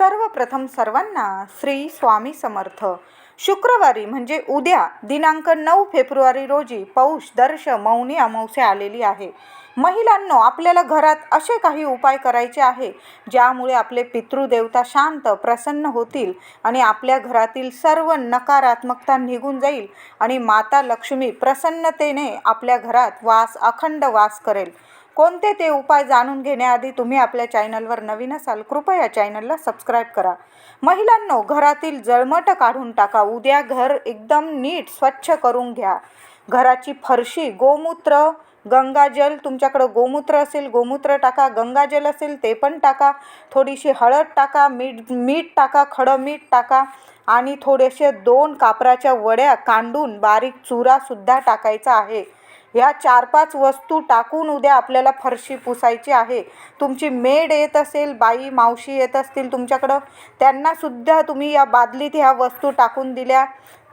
सर्वप्रथम सर्वांना श्री स्वामी समर्थ. शुक्रवारी म्हणजे उद्या दिनांक नऊ फेब्रुवारी रोजी पौष दर्श मौनी अमावस्या आलेली आहे. महिलांनो आपल्याला घरात असे काही उपाय करायचे आहे ज्यामुळे आपले पितृदेवता शांत प्रसन्न होतील आणि आपल्या घरातील सर्व नकारात्मकता निघून जाईल आणि माता लक्ष्मी प्रसन्नतेने आपल्या घरात वास अखंड वास करेल. कोणते ते उपाय जाणून घेण्याआधी तुम्ही आपल्या चॅनलवर नवीन असाल कृपया चॅनलला सबस्क्राईब करा. महिलांनो घरातील जळमट काढून टाका. उद्या घर एकदम नीट स्वच्छ करून घ्या. घराची फरशी गोमूत्र गंगाजल तुमच्याकडं गोमूत्र असेल गोमूत्र टाका. गंगाजल असेल ते पण टाका. थोडीशी हळद टाका मीठ मीठ टाका खडं मीठ टाका. आणि थोडेसे दोन कापराच्या वड्या कांडून बारीक चुरासुद्धा टाकायचा आहे. ह्या चार पाच वस्तू टाकून उद्या आपल्याला फरशी पुसायची आहे. तुमची मेड येत असेल बाई मावशी येत असतील तुमच्याकडं त्यांनासुद्धा तुम्ही या बादलीत ह्या वस्तू टाकून दिल्या.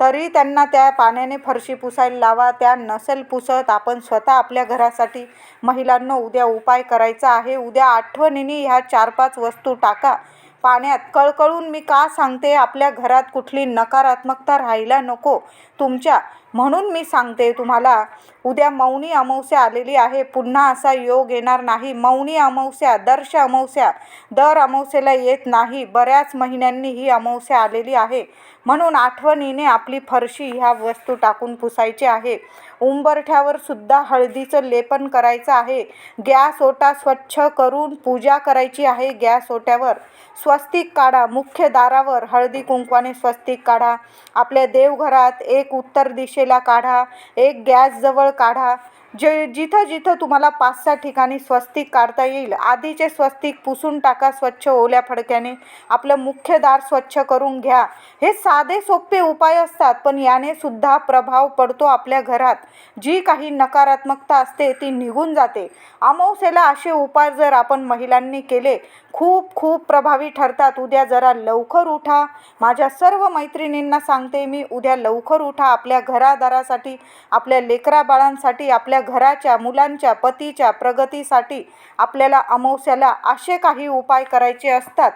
तरी त्यांना त्या पाण्याने फरशी पुसायला लावा त्या नसेल पुसत. आपण स्वतः आपल्या घरासाठी महिलांना उद्या उपाय करायचा आहे. उद्या आठवणीने ह्या चार पाच वस्तू टाका. पाण्यात कळकळून मी का सांगते? आपल्या घरात कुठली नकारात्मकता राहायला नको. तुमच्या म्हणून मी सांगते तुम्हाला उद्या मौनी अमावस्या आलेली आहे पुन्हा असा योग येणार नाही. मौनी अमावस्या दर्श अमावस्या दर अमावस्येला येत नाही. बऱ्याच महिन्यांनी ही अमावस्या आलेली आहे. म्हणून आठवणीने आपली फरशी ह्या वस्तू टाकून पुसायची आहे. उंबरठ्यावर सुद्धा हळदीचं लेपन करायचं आहे. गॅस ओटा स्वच्छ करून पूजा करायची आहे गॅस ओट्यावर. स्वस्तिक काढा मुख्य दारावर हळदी कुंकवाने स्वस्तिक काढा. आपल्या देवघरात एक उत्तर दिशेला काढा एक गॅसजवळ काढा. जे जिथं जिथं तुम्हाला पाच सहा ठिकाणी स्वस्तिक काढता येईल आधीचे स्वस्तिक पुसून टाका स्वच्छ ओल्या फडक्याने. आपलं मुख्य दार स्वच्छ करून घ्या. हे साधे सोपे उपाय असतात पण याने सुद्धा प्रभाव पडतो आपल्या घरात. जी काही नकारात्मकता असते ती निघून जाते. अमावस्येला असे उपाय जर आपण महिलांनी केले खूप खूप प्रभावी ठरतात. उद्या जरा लवकर उठा. माझ्या सर्व मैत्रिणींना सांगते मी उद्या लवकर उठा. आपल्या घरादारासाठी आपल्या लेकरा बाळांसाठी आपल्या घराच्या मुलांच्या पतीच्या प्रगतीसाठी आपल्याला अमावस्याला असे काही उपाय करायचे असतात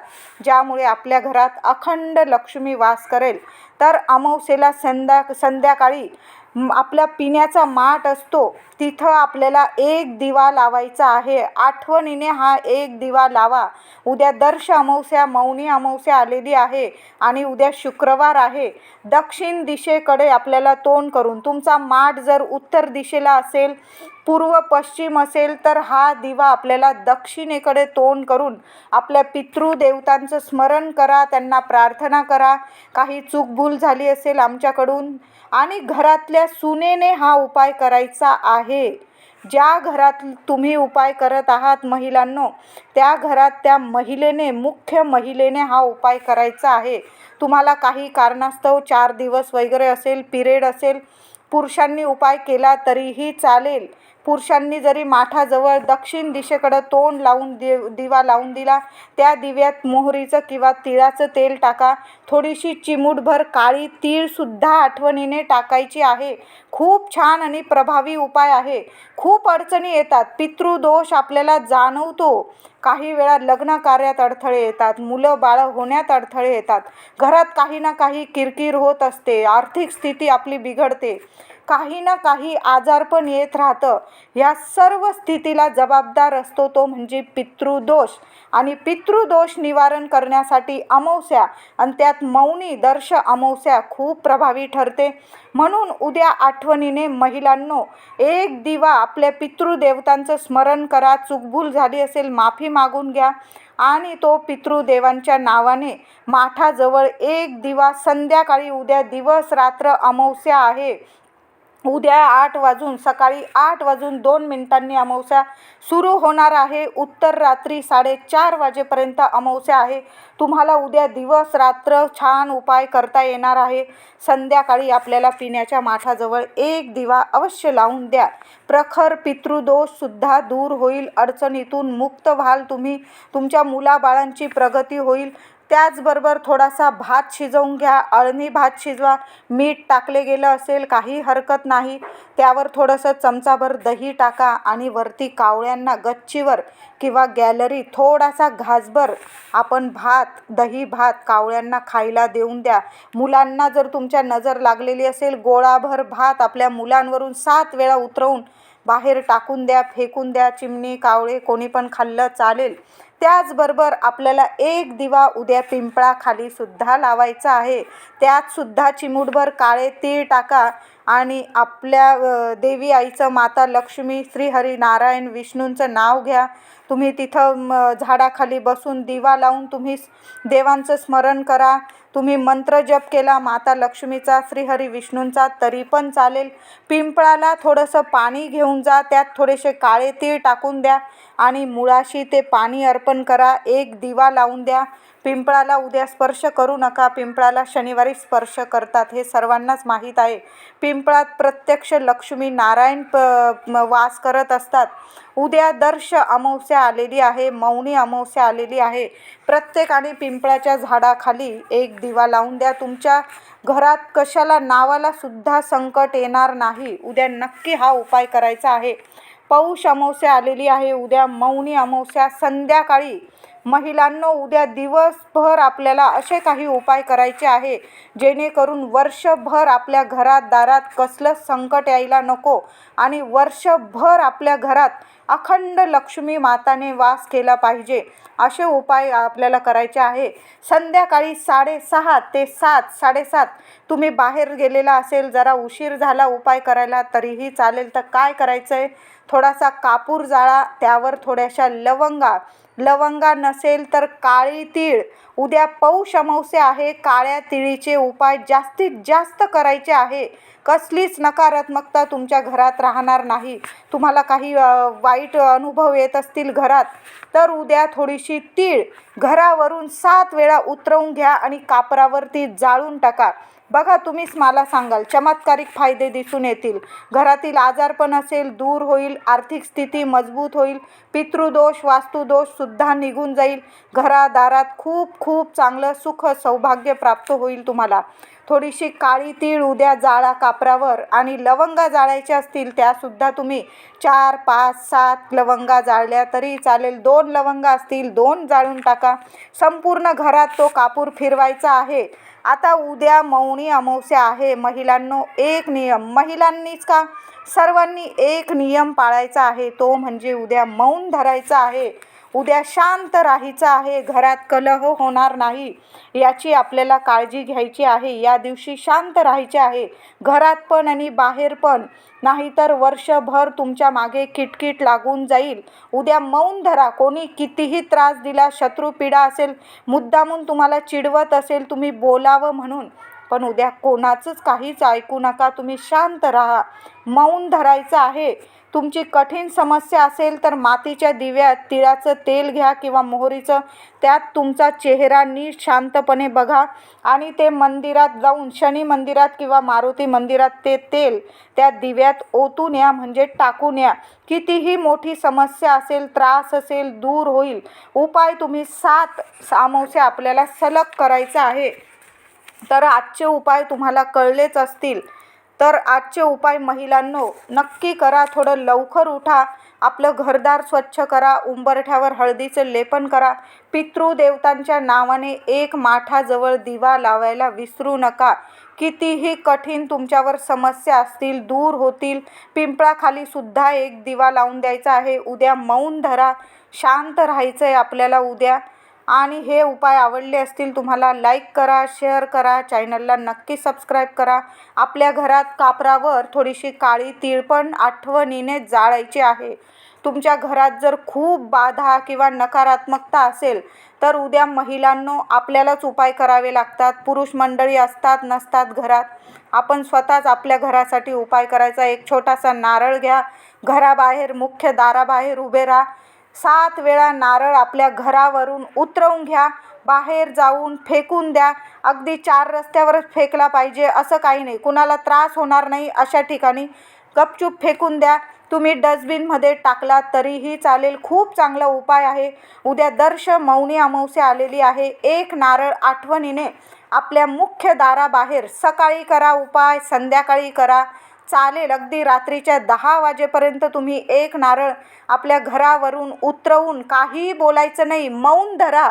ज्यामुळे आपल्या घरात अखंड लक्ष्मी वास करेल. तर अमावस्येला संध्या संध्याकाळी आपला पिण्याचा माठ असतो तिथं आपल्याला एक दिवा लावायचा आहे. आठवणीने हा एक दिवा लावा. उद्या दर्श अमावस्या मौनी अमावस्या आलेली आहे आणि उद्या शुक्रवार आहे. दक्षिण दिशेकडे आपल्याला तोंड करून तुमचा माठ जर उत्तर दिशेला असेल पूर्व पश्चिम असेल तर हा दिवा आपल्याला दक्षिणेकडे तोंड करून आपल्या पितृदेवतांचं स्मरण करा त्यांना प्रार्थना करा. काही चूकभूल झाली असेल आमच्याकडून आणि घरातल्या सुनेने हा उपाय करायचा आहे. ज्या घरात तुम्ही उपाय करत आहात महिलांनो त्या घरात त्या महिलेने मुख्य महिलेने हा उपाय करायचा आहे. तुम्हाला काही कारणास्तव चार दिवस वगैरे असेल पिरियड असेल पुरुषांनी उपाय केला तरीही चालेल. पुरुषांनी जरी माठाजवळ दक्षिण दिशेकडं तोंड लावून दि दिवा लावून दिला त्या दिव्यात मोहरीचं किंवा तिळाचं तेल टाका. थोडीशी चिमूटभर काळी तीळसुद्धा आठवणीने टाकायची आहे. खूप छान आणि प्रभावी उपाय आहे. खूप अडचणी येतात. पितृदोष आपल्याला जाणवतो. काही वेळा लग्न कार्यात अडथळे येतात. मुलं बाळं होण्यात अडथळे येतात. घरात काही ना काही किरकिर होत असते. आर्थिक स्थिती आपली बिघडते. काही ना काही आजारपण येत राहतं. या सर्व स्थितीला जबाबदार असतो तो म्हणजे पितृदोष. आणि पितृदोष निवारण करण्यासाठी अमावस्या आणि त्यात मौनी दर्श अमावस्या खूप प्रभावी ठरते. म्हणून उद्या आठवणीने महिलांनो एक दिवा आपल्या पितृदेवतांचं स्मरण करा. चुकभूल झाली असेल माफी मागून घ्या. आणि तो पितृदेवांच्या नावाने माठाजवळ एक दिवा संध्याकाळी उद्या दिवस रात्र अमावस्या आहे. उद्या आठ वाजून सकाळी आठ वाजून दोन मिनिटांनी अमावस्या सुरू होणार आहे. उत्तर रात्री साडेचार वाजेपर्यंत अमावस्या आहे. तुम्हाला उद्या दिवस रात्र छान उपाय करता येणार आहे. संध्याकाळी आपल्याला पिण्याच्या माठाजवळ एक दिवा अवश्य लावून द्या. प्रखर पितृदोषसुद्धा दूर होईल. अडचणीतून मुक्त व्हाल तुम्ही. तुमच्या मुलाबाळांची प्रगती होईल. त्याचबरोबर थोडासा भात शिजवून घ्या. अळणी भात शिजवा. मीठ टाकले गेलं असेल काही हरकत नाही. त्यावर थोडंसं चमचाभर दही टाका आणि वरती कावळ्यांना गच्चीवर किंवा गॅलरी थोडासा घासभर आपण भात दही भात कावळ्यांना खायला देऊन द्या. मुलांना जर तुमच्या नजर लागलेली असेल गोळाभर भात आपल्या मुलांवरून सात वेळा उतरवून बाहेर टाकून द्या फेकून द्या. चिमणी कावळे कोणी पण खाल्लं चालेल. त्याचबरोबर आपल्याला एक दिवा उद्या पिंपळाखाली सुद्धा लावायचा आहे. त्यात सुद्धा चिमूटभर काळे तीळ टाका आणि आपल्या देवी आईचं माता लक्ष्मी श्रीहरी नारायण विष्णूंचं नाव घ्या. तुम्ही तिथं झाडाखाली बसून दिवा लावून तुम्ही देवांचं स्मरण करा. तुम्ही मंत्र जप केला माता लक्ष्मीचा श्रीहरी विष्णूंचा तरी पण चालेल. पिंपळाला थोडंसं पाणी घेऊन जा त्यात थोडेसे काळे तीळ टाकून द्या आणि मुळाशी ते पाणी अर्पण करा. एक दिवा लावून द्या. पिंपळाला उद्या स्पर्श करू नका. पिंपळाला शनिवारी स्पर्श करतात. हे सर्वांनाच माहीत आहे. पिंपळात प्रत्यक्ष लक्ष्मी नारायण प वास करत असतात. उद्या दर्श अमावस्या आलेली आहे. मौनी अमावस्या आलेली आहे. प्रत्येकाने पिंपळाच्या झाडाखाली एक दिवा लावून द्या. तुमच्या घरात कशाला नावाला सुद्धा संकट येणार नाही. उद्या नक्की हा उपाय करायचा आहे. पौष अमावस्या आलेली आहे. उद्या मौनी अमावस्या. संध्याकाळी महिलांनो उद्या दिवसभर आपल्याला असे काही उपाय करायचे आहे जेणेकरून वर्षभर आपल्या घरात दारात कसलंच संकट यायला नको आणि वर्षभर आपल्या घरात अखंड लक्ष्मी माताने वास केला पाहिजे. असे उपाय आपल्याला करायचे आहे. संध्याकाळी साडेसहा ते सात साडेसात तुम्ही बाहेर गेलेला असेल जरा उशीर झाला उपाय करायला तरीही चालेल. तर काय करायचं आहे थोडासा कापूर जाळा त्यावर थोड्याशा लवंगा लवंगा नसेल तर काळी तीळ. उद्या पौष अमावस्या आहे. काळ्या तिळीचे उपाय जास्तीत जास्त करायचे आहे. कसलीच नकारात्मकता तुमच्या घरात राहणार नाही. तुम्हाला काही वाईट अनुभव येत असतील घरात तर उद्या थोडीशी तीळ. घरावरून सात वेळा उतरवून घ्या आणि कापरावरती जाळून टाका. बघा तुम्हीच मला सांगाल चमत्कारिक फायदे दिसून येतील. घरातील आजारपण असेल दूर होईल आर्थिक स्थिती मजबूत होईल पितृदोष वास्तुदोषसुद्धा निघून जाईल. घरादारात खूप खूप चांगलं सुख सौभाग्य प्राप्त होईल तुम्हाला. थोडीशी काळी तीळ उद्या जाळा कापरावर आणि लवंगा जाळायच्या असतील त्यासुद्धा तुम्ही चार पाच सात लवंगा जाळल्या तरी चालेल. दोन लवंगा असतील दोन जाळून टाका. संपूर्ण घरात तो कापूर फिरवायचा आहे. आता उद्या मौनी अमावस्या आहे. महिलांनो एक नियम. महिलांनीच का? सर्वांनी एक नियम पाळायचा आहे. तो म्हणजे उद्या मौन धरायचा आहे. उद्या शांत राहायचं आहे घरात कलह होणार नाही याची आपल्याला काळजी घ्यायची आहे. या दिवशी शांत राहायचे आहे घरात पण आणि बाहेर पण. नाहीतर वर्षभर तुमच्या मागे किटकिट लागून जाईल. उद्या मौन धरा कोणी कितीही त्रास दिला शत्रू पीडा असेल मुद्दामून तुम्हाला चिडवत असेल तुम्ही बोलावं म्हणून. पण उद्या कोणाचंच काहीच ऐकू नका. तुम्ही शांत राहा. मौन धरायचं आहे. तुमची कठीण समस्या असेल तर मातीच्या दिव्यात तिळाचं तेल घ्या किंवा मोहरीचं. त्यात तुमचा चेहरा नीट शांतपणे बघा आणि ते मंदिरात जाऊन शनी मंदिरात किंवा मारुती मंदिरात ते तेल त्या दिव्यात ओतून या म्हणजे टाकून या. कितीही मोठी समस्या असेल त्रास असेल दूर होईल. उपाय तुम्ही सात अमावस्या आपल्याला सलग करायचा आहे. तर आजचे उपाय तुम्हाला कळलेच असतील. तर आजचे उपाय महिलांनो नक्की करा. थोडं लवकर उठा. आपलं घरदार स्वच्छ करा. उंबरठ्यावर हळदीचं लेपन करा. पितृदेवतांच्या नावाने एक माठाजवळ दिवा लावायला विसरू नका. कितीही कठीण तुमच्यावर समस्या असतील दूर होतील पिंपळाखाली सुद्धा एक दिवा लावून द्यायचा आहे. उद्या मौन धरा. शांत राहायचं आहे आपल्याला उद्या. आणि हे उपाय आवडले असतील तुम्हाला लाईक करा शेअर करा चॅनलला नक्की सबस्क्राईब करा. आपल्या घरात कापरावर थोडीशी काळी तीळ पण आठवणीने जाळायची आहे. तुमच्या घरात जर खूप बाधा किंवा नकारात्मकता असेल तर उद्या महिलांनो आपल्यालाच उपाय करावे लागतात. पुरुष मंडळी असतात नसतात घरात. आपण स्वतःच आपल्या घरासाठी उपाय करायचा. एक छोटासा नारळ घ्या. घराबाहेर मुख्य दाराबाहेर उभे राहा. सात वेळा नारळ आपल्या घरावरून उतरवून घ्या. बाहेर जाऊन फेकून द्या. अगदी चार रस्त्यावरच फेकला पाहिजे असं काही नाही. कुणाला त्रास होणार नाही अशा ठिकाणी. गपचूप फेकून द्या. तुम्ही डस्टबिनमध्ये टाकलात तरीही चालेल. खूप चांगला उपाय आहे. उद्या दर्श मौनी अमावस्या आलेली आहे. एक नारळ आठवणीने आपल्या मुख्य दाराबाहेर सकाळी करा उपाय संध्याकाळी करा. चालेल. अगदी रात्रीच्या दहा वाजेपर्यंत तुम्ही एक नारळ आपल्या घरावरून उतरवून काहीही बोलायचं नाही. मौन धरा.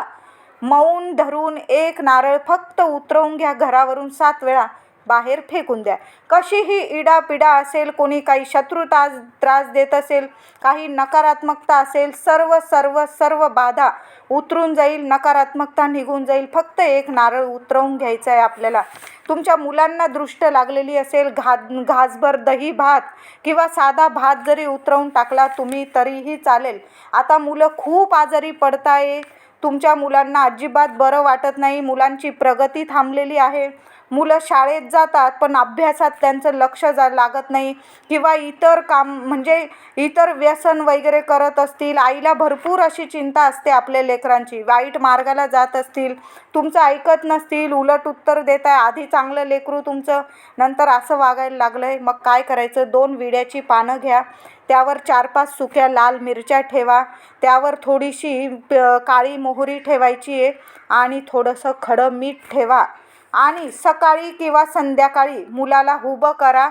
मौन धरून एक नारळ फक्त उतरवून घ्या घरावरून सात वेळा. बाहेर फेकून द्या. कशीही इडापिडा असेल कोणी काही शत्रुता त्रास देत असेल काही नकारात्मकता असेल सर्व सर्व सर्व बाधा उतरून जाईल नकारात्मकता निघून जाईल. फक्त एक नारळ उतरवून घ्यायचं आहे आपल्याला. तुमच्या मुलांना दृष्ट लागलेली असेल घा घासभर दही भात किंवा साधा भात जरी उतरवून टाकला तुम्ही तरीही चालेल. आता मुलं खूप आजारी पडताय तुमच्या मुलांना अजिबात बरं वाटत नाही. मुलांची प्रगती थांबलेली आहे. मुलं शाळेत जातात पण अभ्यासात त्यांचं लक्ष जा लागत नाही किंवा इतर काम म्हणजे इतर व्यसन वगैरे करत असतील आईला भरपूर अशी चिंता असते आपल्या लेकरांची. वाईट मार्गाला जात असतील तुमचं ऐकत नसतील उलट उत्तर देत आहे आधी चांगलं लेकरू तुमचं नंतर असं वागायला लागलं आहे मग काय करायचं? दोन विड्याची पानं घ्या त्यावर चार पाच सुक्या लाल मिरच्या ठेवा त्यावर थोडीशी प- काळी मोहरी ठेवायची आहे आणि थोडंसं खडं मीठ ठेवा. आणि सकाळी किंवा संध्याकाळी मुलाला उभं करा.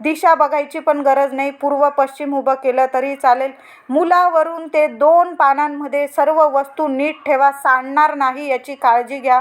दिशा बघायची पण गरज नाही. पूर्व पश्चिम उभं केलं तरी चालेल. मुलावरून ते दोन पानांमध्ये सर्व वस्तू नीट ठेवा. सांडणार नाही याची काळजी घ्या.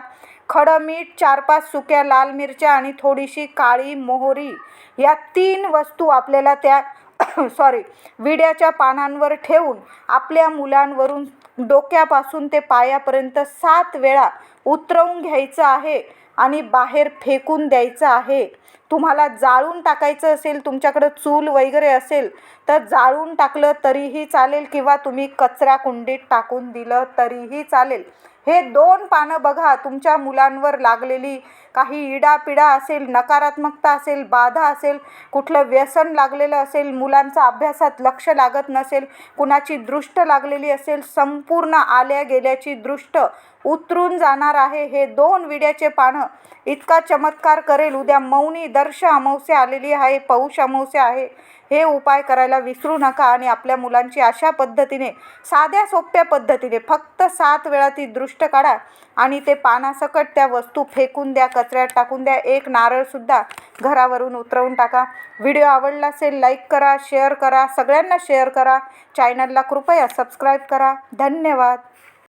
खडं मीठ चार पाच सुक्या लाल मिरच्या आणि थोडीशी काळी मोहरी. या तीन वस्तू आपल्याला त्या सॉरी विड्याच्या पानांवर ठेवून आपल्या मुलांवरून डोक्यापासून ते पायापर्यंत सात वेळा उतरवून घ्यायचं आहे. आणि बाहेर फेकून द्यायचं आहे. तुम्हाला जाळून टाकायचं असेल तुमच्याकडं चूल वगैरे असेल तर जाळून टाकलं तरीही चालेल किंवा तुम्ही कचरा कुंडीत टाकून दिलं तरीही चालेल. हे दोन पानं बघा तुमच्या मुलांवर लागलेली काही इडापिडा असेल नकारात्मकता असेल बाधा असेल कुठलं व्यसन लागलेलं असेल मुलांचा अभ्यासात लक्ष लागत नसेल कुणाची दृष्ट लागलेली असेल संपूर्ण आल्या गेल्याची दृष्ट उतरून जाणार आहे. हे दोन विड्याचे पानं इतका चमत्कार करेल. उद्या मौनी दर्श अमावस्या आलेली आहे पौष अमावस्या आहे. हे उपाय करायला विसरू नका आणि आपल्या मुलांची अशा पद्धतीने साध्या सोप्या पद्धतीने फक्त सात वेळा ती दृष्ट काढा आणि ते पानासकट त्या वस्तू फेकून द्या कचऱ्यात टाकून द्या. एक नारळसुद्धा घरावरून उतरवून टाका. व्हिडिओ आवडला असेल लाईक करा शेअर करा सगळ्यांना शेअर करा. चॅनलला कृपया सबस्क्राईब करा. धन्यवाद.